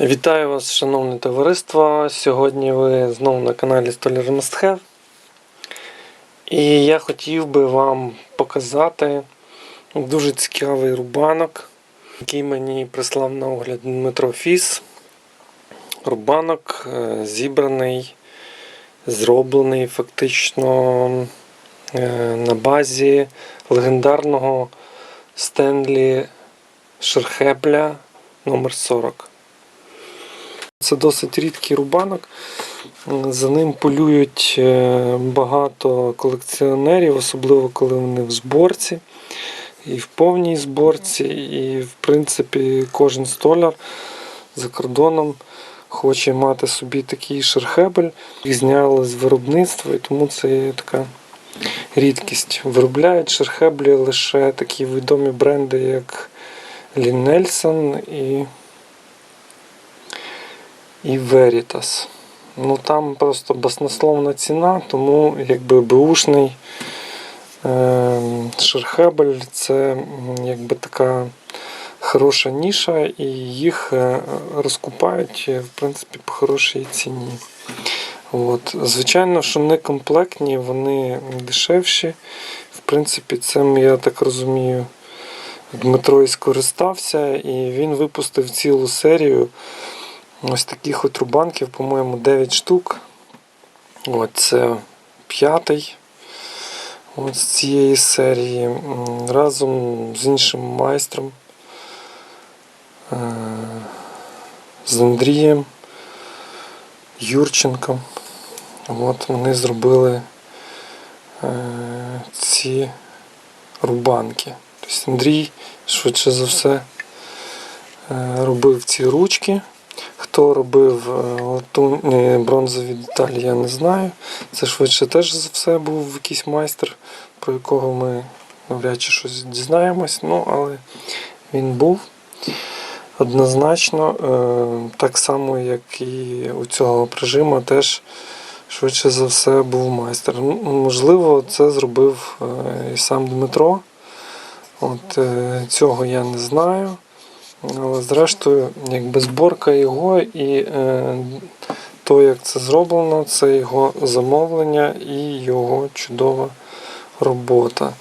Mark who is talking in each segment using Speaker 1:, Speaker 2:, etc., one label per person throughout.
Speaker 1: Вітаю вас, шановне товариство. Сьогодні ви знову на каналі Must Have. І я хотів би вам показати дуже цікавий рубанок, який мені прислав на огляд Дмитро Фіс. Рубанок е, зібраний, зроблений фактично е, на базі легендарного Стенлі Шерхепля номер 40 це досить рідкий рубанок. За ним полюють е, багато колекціонерів, особливо коли вони в зборці, і в повній зборці, і в принципі кожен столяр за кордоном хоче мати собі такий шерхебель. Їх зняли з виробництва, і тому це є така рідкість. Виробляють шерхеблі лише такі відомі бренди, як Лін Нельсон і і Veritas. Ну там просто баснословна ціна, тому якби беушний е, шерхебель це якби така хороша ніша, і їх е, розкупають е, в принципі по хорошій ціні. От. Звичайно, що не комплектні, вони дешевші. В принципі, цим я так розумію. Дмитро і скористався, і він випустив цілу серію ось таких от рубанків, по-моєму, 9 штук. От це п'ятий з цієї серії. Разом з іншим майстром, е, з Андрієм Юрченком. От вони зробили е, ці рубанки. Тобто Андрій, швидше за все, е, робив ці ручки. Хто робив е, латунні бронзові деталі, я не знаю. Це швидше теж за все був якийсь майстер, про якого ми навряд чи щось дізнаємось. Ну, але він був однозначно, е, так само, як і у цього прижима, теж швидше за все був майстер. Можливо, це зробив е, і сам Дмитро. От е, Цього я не знаю. Але зрештою, якби зборка його і е, то, як це зроблено, це його замовлення і його чудова робота,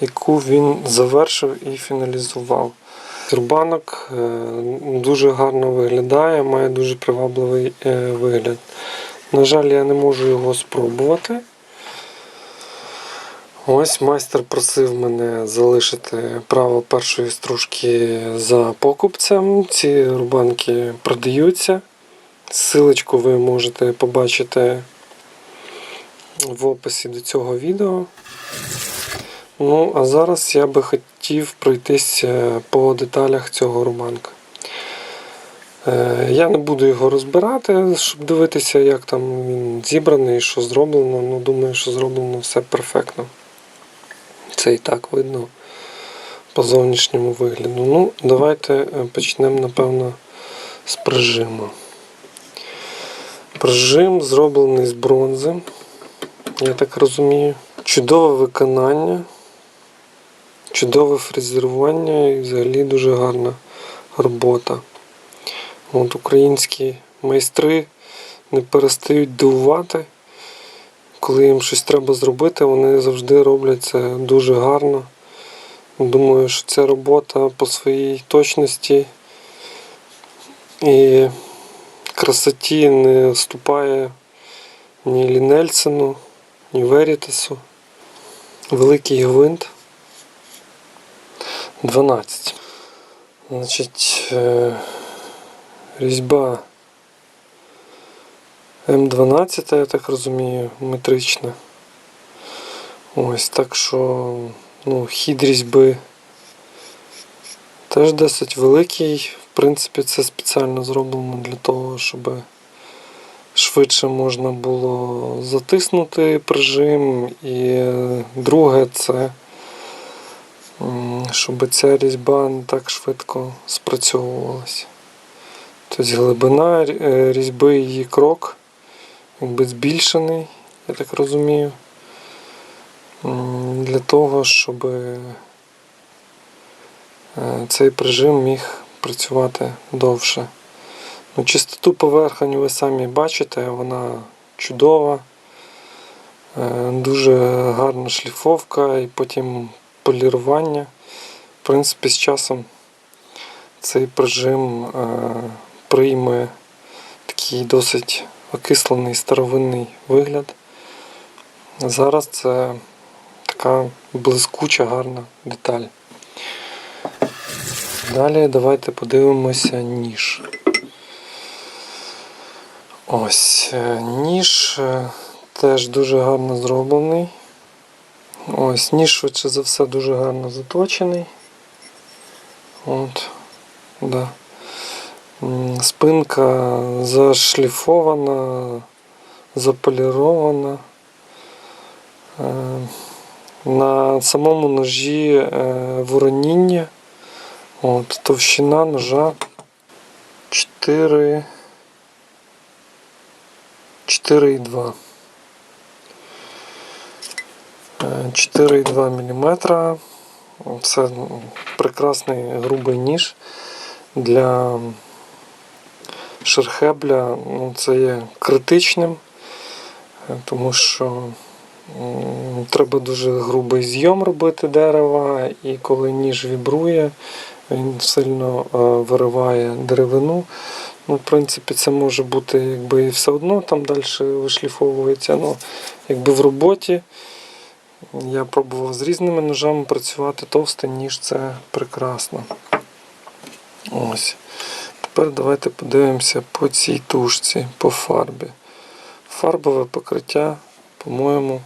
Speaker 1: яку він завершив і фіналізував. Рубанок е, дуже гарно виглядає, має дуже привабливий е, вигляд. На жаль, я не можу його спробувати. Ось майстер просив мене залишити право першої стружки за покупцем. Ці рубанки продаються. Силочку ви можете побачити в описі до цього відео. Ну, а зараз я би хотів пройтися по деталях цього рубанка. Е, Я не буду його розбирати, щоб дивитися, як там він зібраний, що зроблено. Ну, думаю, що зроблено все перфектно. Це і так видно по зовнішньому вигляду. Ну, давайте е, почнемо, напевно, з прижиму. Прижим зроблений з бронзи, я так розумію. Чудове виконання, чудове фрезерування і взагалі дуже гарна робота. От Українські майстри не перестають дивувати. Коли їм щось треба зробити, вони завжди роблять це дуже гарно. Думаю, що ця робота по своїй точності і красоті не вступає ні Лінельсону, ні Верітасу. Великий гвинт 12. Значить, е, різьба М12, я так розумію, метрична. Ось так що ну, хід різьби теж досить великий. В принципі, це спеціально зроблено для того, щоб швидше можна було затиснути прижим. І друге це щоб ця різьба не так швидко спрацьовувалася. Тобто глибина е, різьби її крок якби збільшений, я так розумію, для того, щоб е, цей прижим міг працювати довше. Ну, чистоту поверхонь ви самі бачите, вона чудова, Е, дуже гарна шліфовка і потім полірування. В принципі, з часом цей прижим е, прийме такий досить окислений старовинний вигляд. Зараз це така блискуча, гарна деталь. Далі давайте подивимося ніж. Ось е, ніж е, теж дуже гарно зроблений. Ось ніж швидше за все дуже гарно заточений. От, да. Спинка зашліфована, заполірована. Е, На самому ножі е, вороніння. От, товщина ножа 4 4,2. Е, 4,2 мм. Це прекрасний грубий ніж для шерхебля. Ну, це є критичним, е, тому що треба дуже грубий зйом робити дерева, і коли ніж вібрує, він сильно е, вириває деревину. Ну, в принципі, це може бути якби і все одно там далі вишліфовується. Ну, якби в роботі я пробував з різними ножами працювати, товстий ніж це прекрасно. Ось. Тепер давайте подивимося по цій тушці, по фарбі. Фарбове покриття, по-моєму,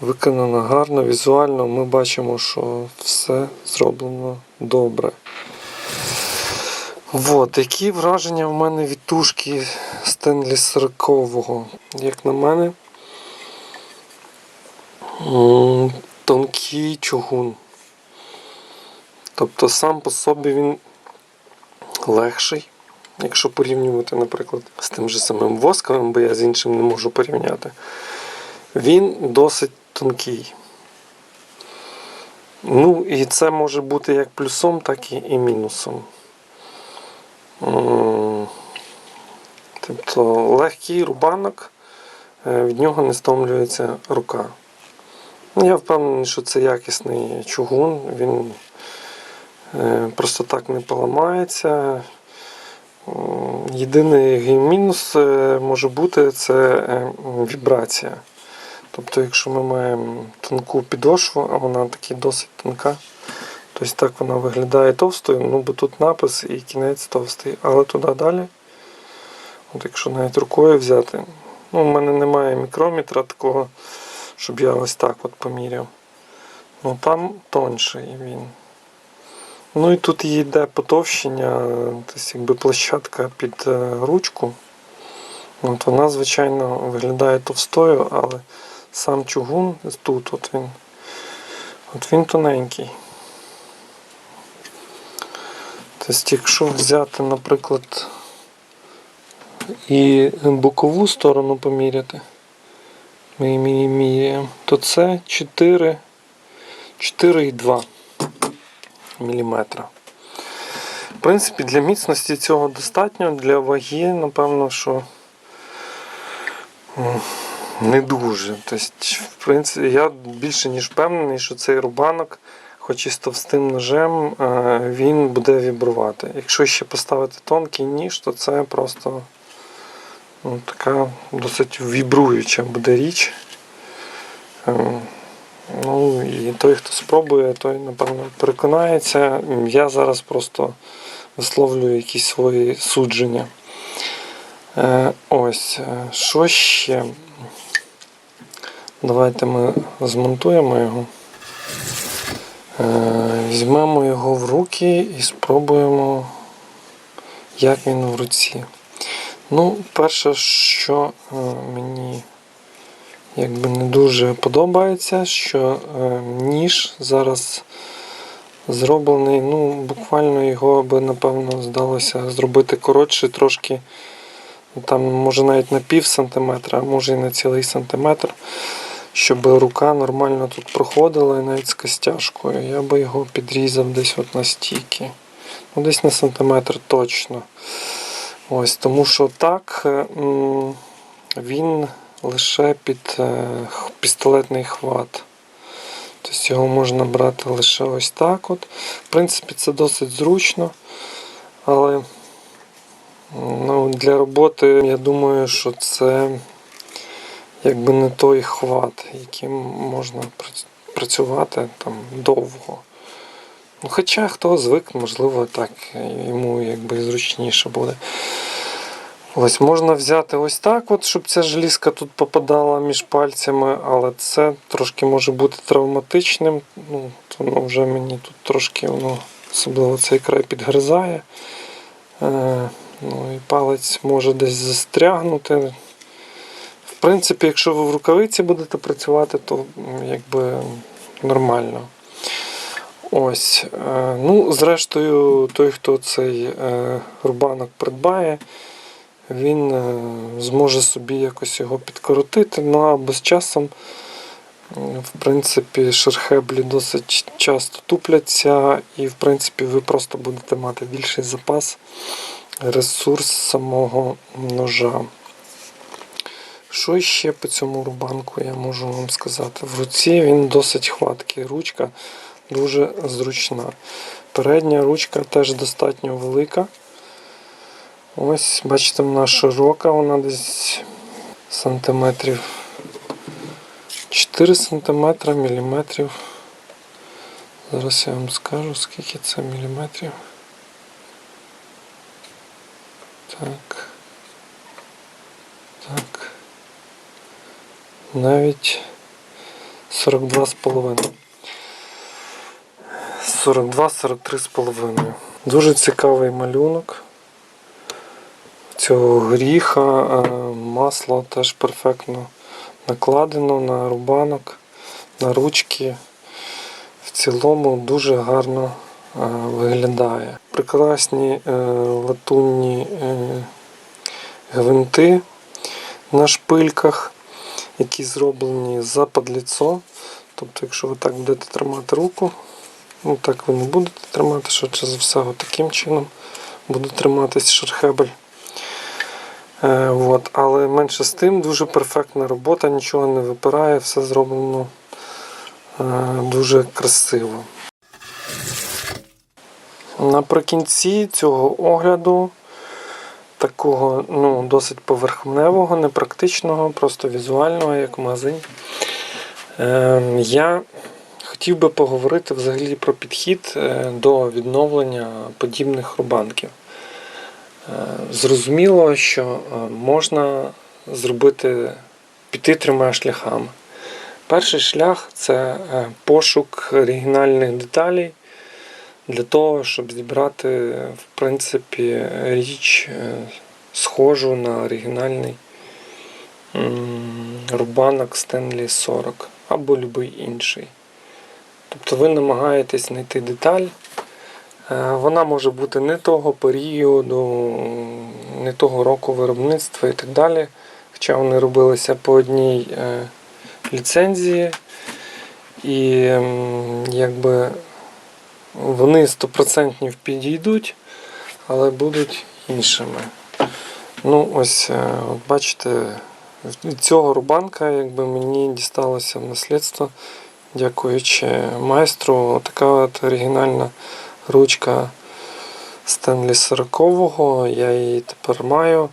Speaker 1: виконано гарно, візуально ми бачимо, що все зроблено добре. От, які враження в мене від тушки Стенлі 40 Як на мене, тонкий чугун. Тобто сам по собі він легший, якщо порівнювати, наприклад, з тим же самим восковим, бо я з іншим не можу порівняти. Він досить тонкий. Ну, і це може бути як плюсом, так і, і мінусом. Тобто легкий рубанок, е, від нього не стомлюється рука. Ну, Я впевнений, що це якісний чугун, він просто так не поламається. Єдиний мінус е, може бути це е, вібрація. Тобто, якщо ми маємо тонку підошву, а вона таки досить тонка, тобто так вона виглядає товстою, ну бо тут напис і кінець товстий. Але туди далі, от якщо навіть рукою взяти, ну, в мене немає мікрометра такого, щоб я ось так от поміряв. Ну там тонший він. Ну і тут йде потовщення, тобто якби площадка під е, ручку. От вона, звичайно, виглядає товстою, але сам чугун тут от він. От він тоненький. Тобто, якщо взяти, наприклад, і бокову сторону поміряти, ми мі- міряємо, то це 4, 4,2 мм. В принципі, для міцності цього достатньо, для ваги, напевно, що не дуже. Тобто, в принципі, я більше ніж впевнений, що цей рубанок, хоч і з товстим ножем, е, він буде вібрувати. Якщо ще поставити тонкий ніж, то це просто ну, така досить вібруюча буде річ. Ну і той, хто спробує, той, напевно, переконається. Я зараз просто висловлюю якісь свої судження. Е, ось, е, що ще? Давайте ми змонтуємо його. Е, Візьмемо його в руки і спробуємо, як він в руці. Ну, перше, що мені якби не дуже подобається, що е, ніж зараз зроблений, ну, буквально його би, напевно, здалося зробити коротше трошки. Там може навіть на пів сантиметра, а може і на цілий сантиметр, щоб рука нормально тут проходила і навіть з костяшкою. Я би його підрізав десь от настільки. Ну, десь на сантиметр точно. Ось, тому що так е, він лише під е, пістолетний хват. Тобто його можна брати лише ось так. От. В принципі, це досить зручно, але ну, для роботи я думаю, що це якби не той хват, яким можна працювати там довго. Ну, хоча хто звик, можливо, так йому якби зручніше буде. Ось можна взяти ось так, от, щоб ця желізка тут попадала між пальцями, але це трошки може бути травматичним. Ну, воно вже мені тут трошки воно, особливо цей край підгризає. Е, ну, і палець може десь застрягнути. В принципі, якщо ви в рукавиці будете працювати, то якби нормально. Ось. е, Ну, зрештою, той, хто цей е, рубанок придбає, він е, зможе собі якось його підкоротити. Ну або з часом, в принципі, шерхеблі досить часто тупляться, і в принципі ви просто будете мати більший запас, ресурс самого ножа. Що ще по цьому рубанку я можу вам сказати? В руці він досить хваткий. Ручка дуже зручна. Передня ручка теж достатньо велика. Ось, бачите, вона широка, вона десь сантиметрів 4 сантиметра, міліметрів. Зараз я вам скажу, скільки це міліметрів. Так. Так. Навіть 42,5. 42-43,5. Дуже цікавий малюнок. Цього гріха, масло теж перфектно накладено на рубанок, на ручки. В цілому дуже гарно е, виглядає. Прекрасні е, латунні е, гвинти на шпильках, які зроблені западліцо. Тобто, якщо ви так будете тримати руку, ну так ви не будете тримати, швидше за все, таким чином буде триматись шерхебель. Е, от. Але менше з тим, дуже перфектна робота, нічого не випирає, все зроблено е, дуже красиво. Наприкінці цього огляду, такого ну, досить поверхневого, непрактичного, просто візуального, як магазині, е, я хотів би поговорити взагалі про підхід е, до відновлення подібних рубанків. Зрозуміло, що е, можна зробити піти трьома шляхами. Перший шлях це е, пошук оригінальних деталей для того, щоб зібрати, в принципі, річ е, схожу на оригінальний рубанок Stanley 40 або будь-який інший. Тобто ви намагаєтесь знайти деталь. Е, Вона може бути не того періоду, не того року виробництва і так далі. Хоча вони робилися по одній е, ліцензії. І якби вони стопроцентні підійдуть, але будуть іншими. Ну, ось, е, от бачите, від цього рубанка якби мені дісталося в наслідство, дякуючи майстру, така от оригінальна ручка Стенлі 40-го. Я її тепер маю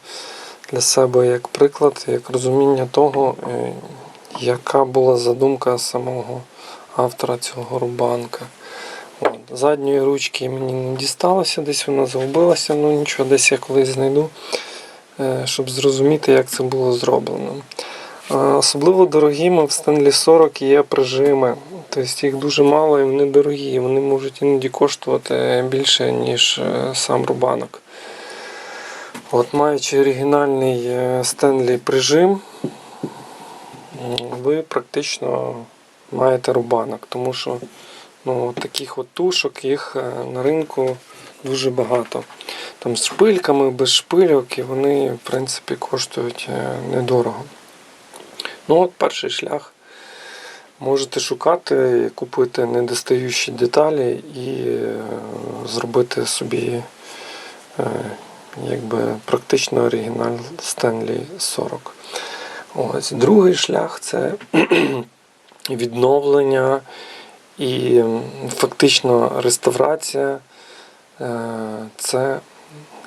Speaker 1: для себе як приклад, як розуміння того, е, яка була задумка самого автора цього рубанка. От. Задньої ручки мені не дісталося, десь вона загубилася, ну нічого, десь я колись знайду, е, щоб зрозуміти, як це було зроблено. Е, Особливо дорогими в Stanley 40 є прижими. Тобто їх дуже мало і вони дорогі. Вони можуть іноді коштувати більше, ніж е, сам рубанок. От, маючи оригінальний е, Stanley прижим, ви практично маєте рубанок, тому що ну, таких от тушок їх е, на ринку дуже багато. Там з шпильками, без шпильок, і вони, в принципі, коштують е, недорого. Ну, от перший шлях. Можете шукати, купити недостаючі деталі і е, зробити собі е, якби практично оригінал Стенлі 40. Ось. Другий шлях це відновлення і фактично реставрація е, це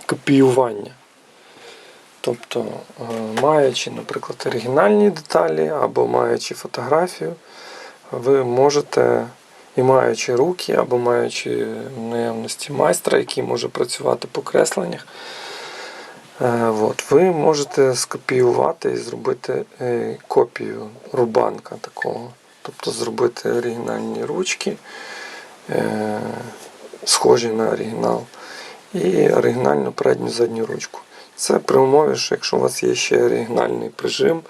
Speaker 1: копіювання. Тобто, е, маючи, наприклад, оригінальні деталі або маючи фотографію, ви можете, і маючи руки, або маючи наявності майстра, який може працювати по кресленнях, е, от, ви можете скопіювати і зробити е, копію рубанка такого. Тобто зробити оригінальні ручки, схожі на оригінал, і оригінальну передню задню ручку. Це при умові, що якщо у вас є ще оригінальний прижим,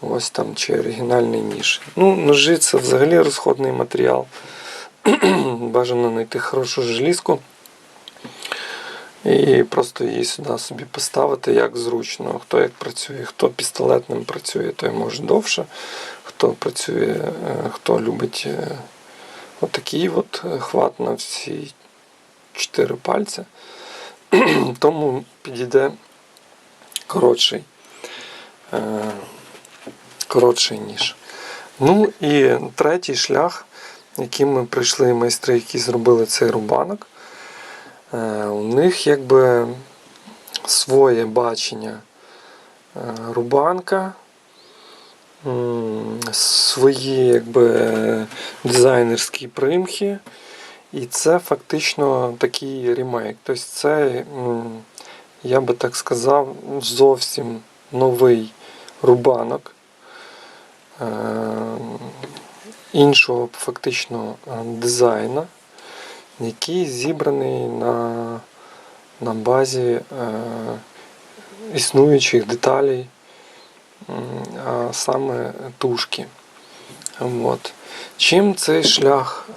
Speaker 1: ось там чи оригінальний ніж. Ну, ножі це взагалі розходний матеріал. Бажано знайти хорошу желізку і просто її сюди собі поставити як зручно. Хто як працює, хто пістолетним працює, той може довше. Хто працює, е, хто любить е, отакий от хват на всі чотири пальці, тому підійде коротший, е, коротший ніж. Ну і третій шлях, яким ми прийшли майстри, які зробили цей рубанок. Е, У них якби своє бачення е, рубанка, свої якби дизайнерські примхи. І це фактично такий ремейк. Тобто це, я би так сказав, зовсім новий рубанок. е, Іншого фактично е, дизайну, який зібраний на, на базі е, існуючих деталей, а саме тушки. От. Чим цей шлях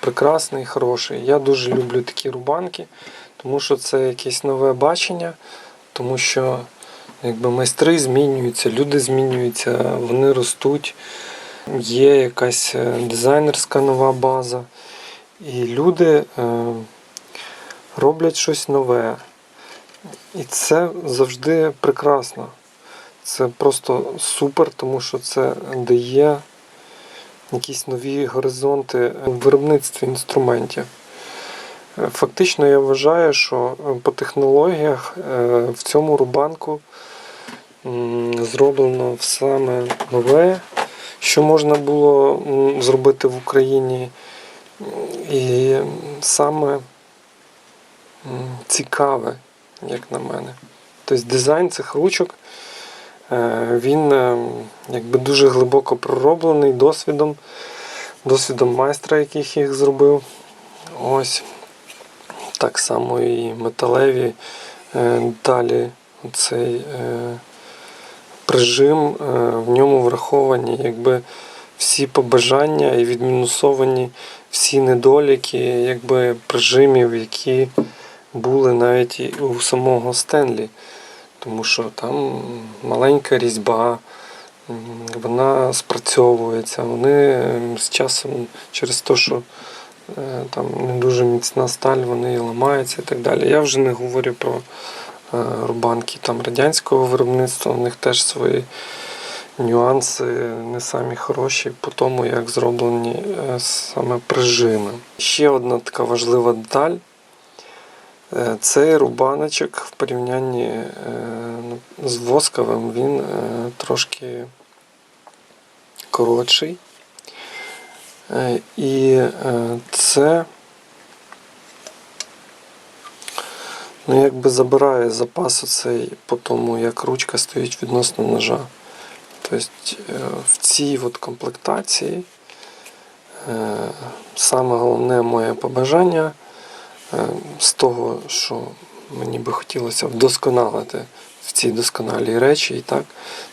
Speaker 1: прекрасний, хороший. Я дуже люблю такі рубанки, тому що це якесь нове бачення, тому що якби майстри змінюються, люди змінюються, вони ростуть, є якась е, дизайнерська нова база. І люди е, роблять щось нове. І це завжди прекрасно. Це просто супер, тому що це дає якісь нові горизонти в виробництві інструментів. Фактично я вважаю, що е, по технологіях е, в цьому рубанку зроблено саме нове, що можна було зробити в Україні. І саме цікаве, як на мене. Тобто дизайн цих ручок е, він якби дуже глибоко пророблений досвідом, досвідом майстра, який їх зробив. Ось. Так само і металеві е, деталі. Цей е, прижим, е, в ньому враховані якби всі побажання і відмінусовані всі недоліки якби, прижимів, які були навіть і у самого Стенлі. Тому що там маленька різьба, вона спрацьовується. Вони з часом через те, що там не дуже міцна сталь, вони ламаються і так далі. Я вже не говорю про е, рубанки там радянського виробництва, у них теж свої нюанси не самі хороші по тому, як зроблені е, саме прижими. Ще одна така важлива деталь. Е, Цей рубаночок в порівнянні е, ну, з восковим він е, трошки коротший. Е, І е, це ну, якби забирає запас оцей по тому, як ручка стоїть відносно ножа. Тобто е, в цій от комплектації саме головне моє побажання з того, що мені би хотілося вдосконалити в цій досконалій речі, і так,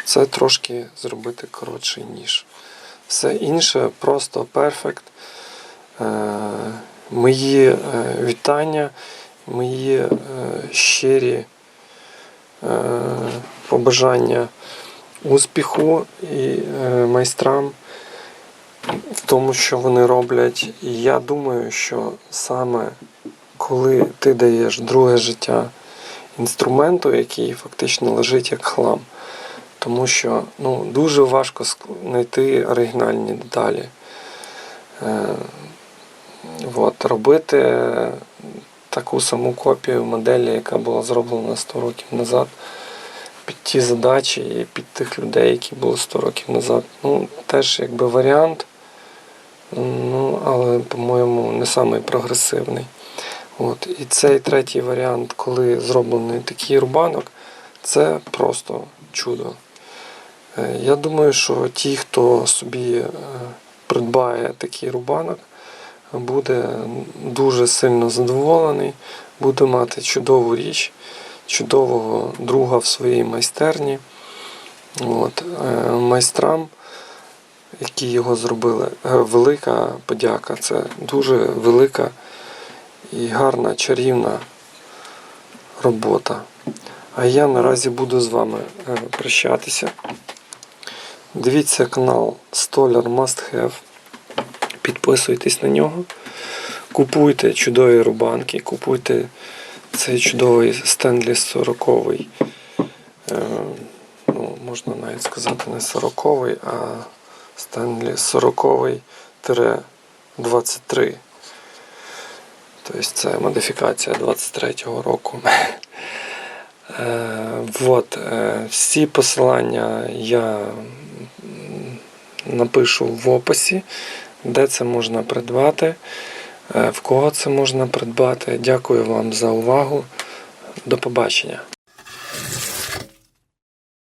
Speaker 1: це трошки зробити коротший ніж. Все інше просто перфект. Е, Мої е, вітання, мої е, щирі побажання успіху і майстрам в тому, що вони роблять. І я думаю, що саме коли ти даєш друге життя інструменту, який фактично лежить як хлам. Тому що ну, дуже важко знайти оригінальні деталі. Е, от, робити таку саму копію моделі, яка була зроблена 100 років назад, під ті задачі і під тих людей, які були 100 років назад. Ну, теж якби варіант, ну, але, по-моєму, не самий прогресивний. От. І цей третій варіант, коли зроблений такий рубанок, це просто чудо. Е, Я думаю, що ті, хто собі е, придбає такий рубанок, буде дуже сильно задоволений, буде мати чудову річ, чудового друга в своїй майстерні. От. е, Майстрам, які його зробили, велика подяка. Це дуже велика і гарна, чарівна робота. А я наразі буду з вами прощатися. Дивіться канал Stolar Must Have. Підписуйтесь на нього. Купуйте чудові рубанки, купуйте цей чудовий Стенлі 40 е, ну, можна навіть сказати не 40 а Стенлі 40-23. Тобто це модифікація 23-го року. Е, Вот, е, всі посилання я напишу в описі, де це можна придбати, е, в кого це можна придбати. Дякую вам за увагу. До побачення.